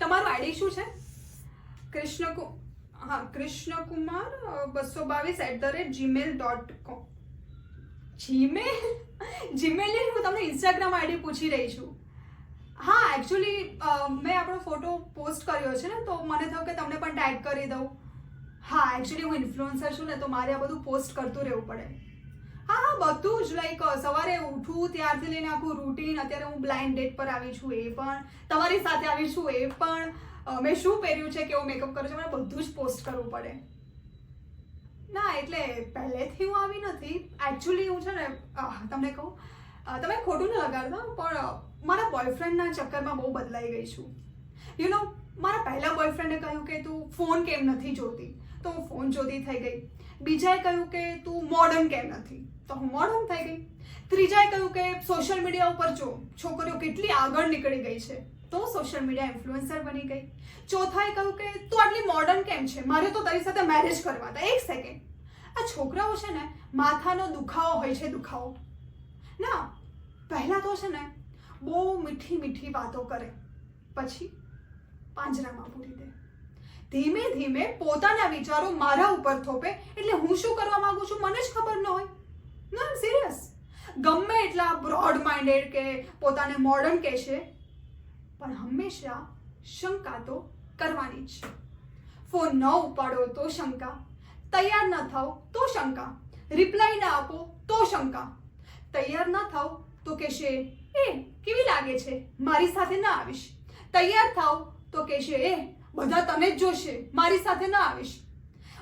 તમારું આઈડી શું છે? કૃષ્ણ હા, કૃષ્ણકુમાર બસો બાવીસ at the rate Gmail dot com Gmail Gmail હું તમને ઇન્સ્ટાગ્રામ આઈડી પૂછી રહી છું. હા એકચ્યુઅલી મેં આપણો ફોટો પોસ્ટ કર્યો છે ને, તો મને થયું કે તમને પણ ટેગ કરી દઉં. હા એકચ્યુઅલી હું ઇન્ફ્લુઅન્સર છું ને, તો મારે આ બધું પોસ્ટ કરતું રહેવું પડે. હા હા, બધું જ લાઈક સવારે ઉઠું, ત્યારથી લઈને આખું રૂટીન અત્યારે હું બ્લાઇન્ડ ડેટ પર આવી છું એ પણ, તમારી સાથે આવી છું એ પણ મેં શું પહેર્યું છે, કેવો મેકઅપ કર્યો છે, મને બધું જ પોસ્ટ કરવું પડે. ના, એટલે પહેલેથી હું આવી નથી. એકચ્યુઅલી હું છે ને તમને કહું તમે ખોટું ન લગાડતા, પણ મારા બોયફ્રેન્ડના ચક્કરમાં બહુ બદલાઈ ગઈ છું. યુ નો મારા પહેલા બોયફ્રેન્ડે કહ્યું કે, તું ફોન કેમ નથી જોતી? તો હું ફોન જોતી થઈ ગઈ. બીજાએ કહ્યું કે તું મોડર્ન કેમ નથી? તો હું મોડર્ન થઈ ગઈ. ત્રીજાએ કહ્યું કે સોશિયલ મીડિયા ઉપર જો છોકરીઓ કેટલી આગળ નીકળી ગઈ છે, તો સોશિયલ મીડિયા ઇન્ફ્લુએન્સર બની ગઈ. ચોથાએ કહ્યું કે તું આટલી મોડર્ન કેમ છે? મારે તો તારી સાથે મેરેજ કરવા હતા. એક સેકન્ડ આ છોકરાઓ છે ને, માથાનો દુખાવો હોય છે દુખાવો. ના, પહેલાં તો છે ને, બહુ મીઠી મીઠી વાતો કરે. પછી પાંજરામાં પૂરી દે. ધીમે ધીમે પોતાના વિચારો મારા ઉપર થોપે. એટલે હું શું કરવા માંગુ છું? મને જ ખબર ન હોય. ના સિરિયસ ગમે એટલા બ્રોડ માઇન્ડેડ કે પોતાને મોડર્ન કહેશે પણ હંમેશા શંકા તો કરવાની જ ફોન ન ઉપાડો તો શંકા. તૈયાર ન થાવ તો શંકા. રિપ્લાય ના આપો તો શંકા. તૈયાર ન થાવ તો કહેશે, એ, કેવી લાગે છે? મારી સાથે ના આવીશ. તૈયાર થાવ તો કહેશે, એ બધા તને જ જોશે. મારી સાથે ના આવીશ.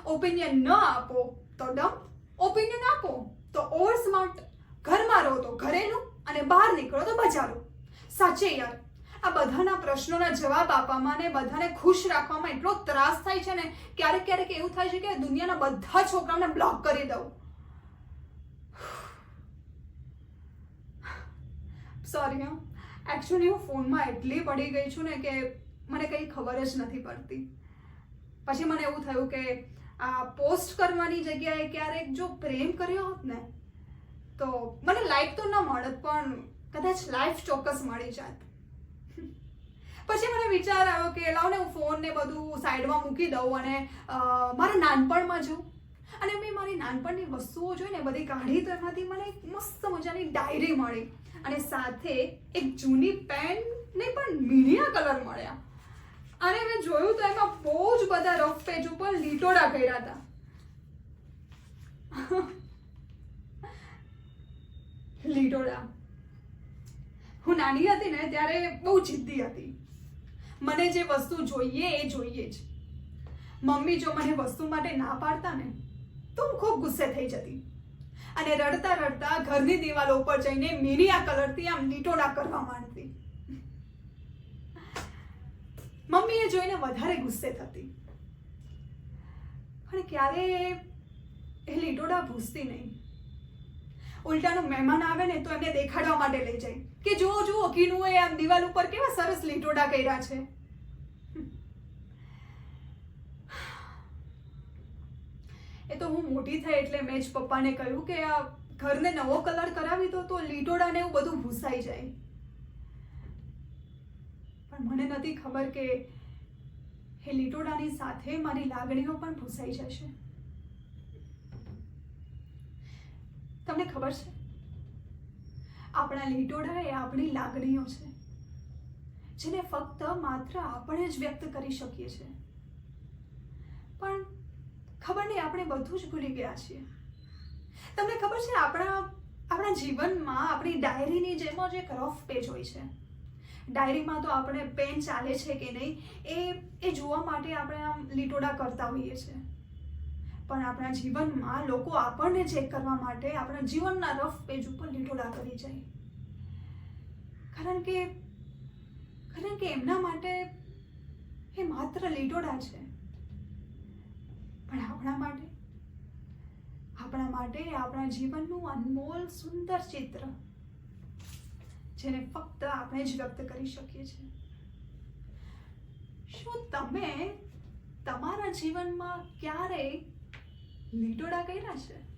ઓપિનિયન ન આપો તો ડમ ઓપિનિયન આપો તો ઓવર સ્માર્ટ ઘરમાં રહો તો ઘરેનું અને બહાર નીકળો તો બજારો. સાચે યાર. આ બધાના પ્રશ્નોના જવાબ આપવામાં ને બધાને ખુશ રાખવામાં એટલો ત્રાસ થાય છે ને, ક્યારેક ક્યારેક એવું થાય છે કે દુનિયાના બધા છોકરાઓને બ્લોક કરી દઉં. સોરી હા. હું ફોનમાં એટલી પડી ગઈ છું ને કે મને કંઈ ખબર જ નથી પડતી. પછી મને એવું થયું કે આ પોસ્ટ કરવાની જગ્યાએ ક્યારેક જો પ્રેમ કર્યો હોત ને, તો મને લાઈક તો ન મળત, પણ કદાચ લાઈફ ચોક્કસ મળી જાત. પછી મને વિચાર આવ્યો કે લાવને હું ફોન ને બધું સાઈડમાં મૂકી દઉં અને મારા નાનપણમાં જઉં. અને મેં મારી નાનપણની વસ્તુઓ જોઈને બધી કાઢી તો મને એક મસ્ત મજાની ડાયરી મળી. અને સાથે એક જૂની પેન ને પણ મીડિયા કલર મળ્યા. તો એમાં બહુ જ બધા રફ પેજ ઉપર લીટોડા કર્યા હતા. લીટોડા. હું નાની હતી ને ત્યારે બહુ જિદ્દી હતી. મને જે વસ્તુ જોઈએ એ જોઈએ જ. મમ્મી જો મને વસ્તુ માટે ના પાડતા ને, તો હું ખૂબ ગુસ્સે થઈ જતી. અને રડતા રડતા ઘરની દિવાલો ઉપર જઈને મીરિયા કલરથી આમ લીટોડા કરવા માંડતી મમ્મી એ જોઈને વધારે ગુસ્સે થતી. પણ ક્યારે એ લીટોડા ભૂસતી નહીં. ઉલટાનું મહેમાન આવે ને તો એમને દેખાડવા માટે લઈ જાય. કે જુઓ જુઓ કીનુએ આમ દિવાલ ઉપર કેવા સરસ લીટોડા કર્યા છે. એ તો હું મોટી થઈ એટલે મેં જ પપ્પાને કહ્યું કે આ ઘરને નવો કલર કરાવી દો તો લીટોડા ને એવું બધું ભૂસાઈ જાય. પણ મને નથી ખબર કે એ લીટોડાની સાથે મારી લાગણીઓ પણ ભૂસાઈ જશે. તમને ખબર છે? આપણા લીટોડા એ આપણી લાગણીઓ છે, જેને ફક્ત માત્ર આપણે જ વ્યક્ત કરી શકીએ છીએ. પણ ખબર નહીં, આપણે બધું જ ભૂલી ગયા છીએ. તમને ખબર છે, આપણા આપણા જીવનમાં આપણી ડાયરીની જેમ જ એક રફ પેજ હોય છે. ડાયરીમાં તો આપણે પેન ચાલે છે કે નહીં, એ એ જોવા માટે આપણે આમ લીટોડા કરતા હોઈએ છીએ પણ આપણા જીવનમાં લોકો આપણને ચેક કરવા માટે આપણા જીવનના રફ પેજ ઉપર લીટોડા કરી જાય. કારણ કે કારણ કે એમના માટે એ માત્ર લીટોડા છે. પણ આપણા માટે આપણા માટે આપણા જીવનનું અનમોલ સુંદર ચિત્ર જેને ફક્ત આપણે જ વ્યક્ત કરી શકીએ છીએ. શું તમે તમારા જીવનમાં ક્યારેય લીટોડા કર્યા છે?